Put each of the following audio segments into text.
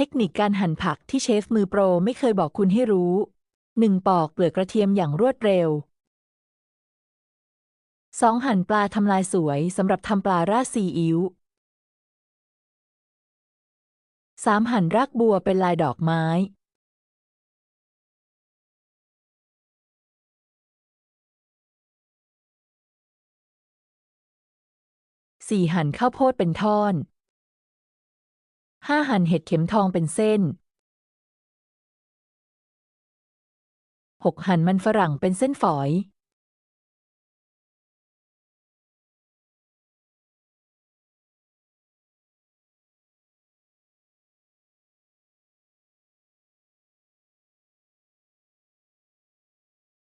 เทคนิคการหั่นผักที่เชฟมือโปรไม่เคยบอกคุณให้รู้ 1. ปอกเปลือกกระเทียมอย่างรวดเร็ว 2. หั่นปลาทำลายสวยสำหรับทำปลาราดซีอิ๊ว 3. หั่นรากบัวเป็นลายดอกไม้ 4. หั่นข้าวโพดเป็นท่อน 5. หั่นเห็ดเข็มทองเป็นเส้น 6. หั่นมันฝรั่งเป็นเส้นฝอย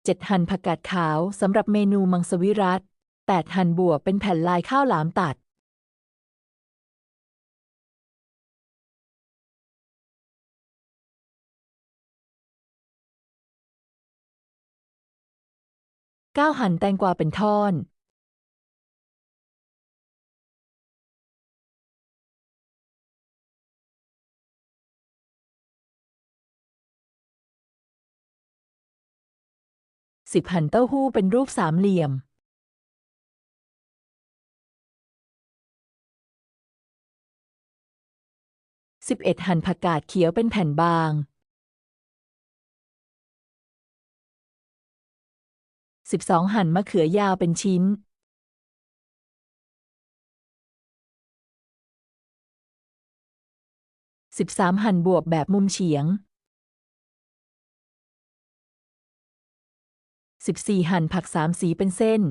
7. หั่นผักกาดขาวสำหรับเมนูมังสวิรัต 8. หั่นบัวเป็นแผ่นลายข้าวหลามตัด 9. หั่นแตงกวาเป็นท่อน 10. หั่นเต้าหู้เป็นรูปสามเหลี่ยม 11. หั่นผักกาดเขียวเป็นแผ่นบาง 12. หั่นมะเขือยาวเป็นชิ้นสิบสามหั่นบวบแบบมุมเฉียงสิบสี่หั่นผักสามสีเป็นเส้น